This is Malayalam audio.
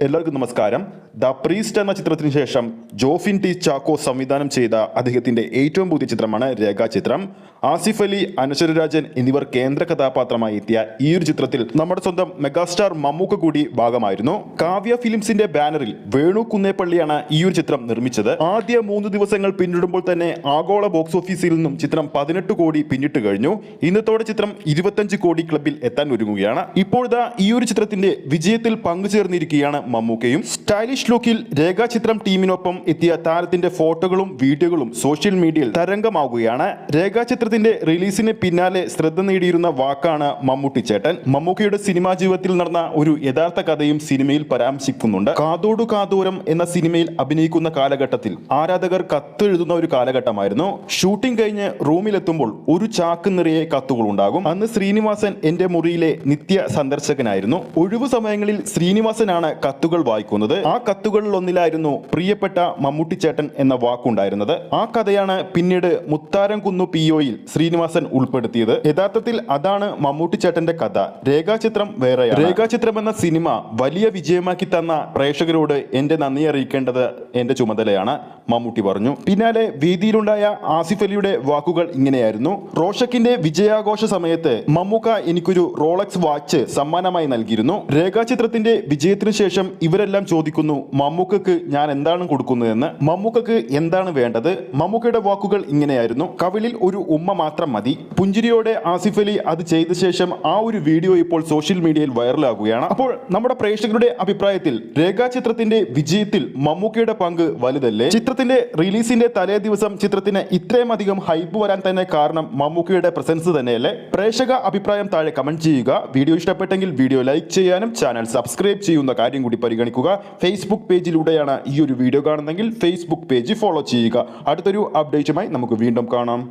എല്ലാവർക്കും നമസ്കാരം. ദ പ്രീസ്റ്റ് എന്ന ചിത്രത്തിന് ശേഷം ജോഫിൻ ടി ചാക്കോ സംവിധാനം ചെയ്ത അദ്ദേഹത്തിന്റെ ഏറ്റവും പുതിയ ചിത്രമാണ് രേഖാചിത്രം. ആസിഫ് അലി അനശ്വരരാജൻ എന്നിവർ കേന്ദ്ര കഥാപാത്രമായി എത്തിയ ഈ ഒരു ചിത്രത്തിൽ നമ്മുടെ സ്വന്തം മെഗാസ്റ്റാർ മമ്മൂക്ക കൂടി ഭാഗമായിരുന്നു. കാവ്യ ഫിലിംസിന്റെ ബാനറിൽ വേണു കുന്നേപ്പള്ളിയാണ് ഈ ഒരു ചിത്രം നിർമ്മിച്ചത്. ആദ്യ മൂന്ന് ദിവസങ്ങൾ പിന്നിടുമ്പോൾ തന്നെ ആഗോള ബോക്സ് ഓഫീസിൽ നിന്നും ചിത്രം പതിനെട്ട് കോടി പിന്നിട്ട് കഴിഞ്ഞു. ഇന്നത്തോടെ ചിത്രം ഇരുപത്തഞ്ച് കോടി ക്ലബിൽ എത്താൻ ഒരുങ്ങുകയാണ്. ഇപ്പോഴത്തെ ഈ ഒരു ചിത്രത്തിന്റെ വിജയത്തിൽ പങ്കുചേർന്നിരിക്കുകയാണ് മമ്മൂക്കയും സ്റ്റൈലിഷ് ലുക്കിൽ രേഖാചിത്രം ടീമിനൊപ്പം എത്തിയ താരത്തിന്റെ ഫോട്ടോകളും വീഡിയോകളും സോഷ്യൽ മീഡിയയിൽ തരംഗമാവുകയാണ്. രേഖാചിത്രത്തിന്റെ റിലീസിന് പിന്നാലെ ശ്രദ്ധ നേടിയിരുന്ന വാക്കാണ് മമ്മൂട്ടി ചേട്ടൻ. മമ്മൂക്കയുടെ സിനിമാ ജീവിതത്തിൽ നടന്ന ഒരു യഥാർത്ഥ കഥയും സിനിമയിൽ പരാമർശിക്കുന്നുണ്ട്. കാതോടു കാതോരം എന്ന സിനിമയിൽ അഭിനയിക്കുന്ന കാലഘട്ടത്തിൽ ആരാധകർ കത്തെഴുതുന്ന ഒരു കാലഘട്ടമായിരുന്നു. ഷൂട്ടിംഗ് കഴിഞ്ഞ് റൂമിലെത്തുമ്പോൾ ഒരു ചാക്ക് നിറയെ കത്തുകൾ ഉണ്ടാകും. അന്ന് ശ്രീനിവാസൻ എന്റെ മുറിയിലെ നിത്യ സന്ദർശകനായിരുന്നു. ഒഴിവു സമയങ്ങളിൽ ശ്രീനിവാസനാണ് കത്തുകൾ വായിക്കുന്നത്. ആ കത്തുകളിൽ ഒന്നിലായിരുന്നു പ്രിയപ്പെട്ട മമ്മൂട്ടിച്ചേട്ടൻ എന്ന വാക്കുണ്ടായിരുന്നത്. ആ കഥയാണ് പിന്നീട് മുത്താരം കുന്നു പി ഒയിൽ ശ്രീനിവാസൻ ഉൾപ്പെടുത്തിയത്. യഥാർത്ഥത്തിൽ അതാണ് മമ്മൂട്ടി ചേട്ടന്റെ കഥ. രേഖാചിത്രം വേറെയാണ്. രേഖാചിത്രം എന്ന സിനിമ വലിയ വിജയമാക്കി തന്ന പ്രേക്ഷകരോട് എന്റെ നന്ദി അറിയിക്കേണ്ടത് എന്റെ ചുമതലയാണ് മമ്മൂട്ടി പറഞ്ഞു. പിന്നാലെ വേദിയിലുണ്ടായ ആസിഫ് അലിയുടെ വാക്കുകൾ ഇങ്ങനെയായിരുന്നു. റോഷക്കിന്റെ വിജയാഘോഷ സമയത്ത് മമ്മൂക്ക എനിക്കൊരു റോളക്സ് വാച്ച് സമ്മാനമായി നൽകിയിരുന്നു. രേഖാചിത്രത്തിന്റെ വിജയത്തിനു ശേഷം ഇവരെല്ലാം ചോദിക്കുന്നു മമ്മൂക്കക്ക് ഞാൻ എന്താണ് കൊടുക്കുന്നതെന്ന്? മമ്മൂക്കക്ക് എന്താണ് വേണ്ടത്? മമ്മൂക്കയുടെ വാക്കുകൾ ഇങ്ങനെയായിരുന്നു. കവിളിൽ ഒരു ഉമ്മ മാത്രം മതി. പുഞ്ചിരിയോടെ ആസിഫ് അലി അത് ചെയ്ത ശേഷം ആ ഒരു വീഡിയോ ഇപ്പോൾ സോഷ്യൽ മീഡിയയിൽ വൈറലാകുകയാണ്. അപ്പോൾ നമ്മുടെ പ്രേക്ഷകരുടെ അഭിപ്രായത്തിൽ രേഖാ ചിത്രത്തിന്റെ വിജയത്തിൽ മമ്മൂക്കയുടെ പങ്ക് വലുതല്ലേ? ചിത്രത്തിന്റെ റിലീസിന്റെ തലേ ദിവസം ചിത്രത്തിന് ഇത്രയും അധികം ഹൈപ്പ് വരാൻ തന്നെ കാരണം മമ്മൂക്കയുടെ പ്രസൻസ് തന്നെയല്ലേ? പ്രേക്ഷക അഭിപ്രായം താഴെ കമന്റ് ചെയ്യുക. വീഡിയോ ഇഷ്ടപ്പെട്ടെങ്കിൽ വീഡിയോ ലൈക്ക് ചെയ്യാനും ചാനൽ സബ്സ്ക്രൈബ് ചെയ്യുന്ന കാര്യം കൂടി പരിഗണിക്കുക. ഫേസ്ബുക്ക് പേജിലൂടെയാണ് ഈ ഒരു വീഡിയോ കാണുന്നതെങ്കിൽ ഫേസ്ബുക്ക് പേജ് ഫോളോ ചെയ്യുക. അടുത്തൊരു അപ്ഡേറ്റുമായി നമുക്ക് വീണ്ടും കാണാം.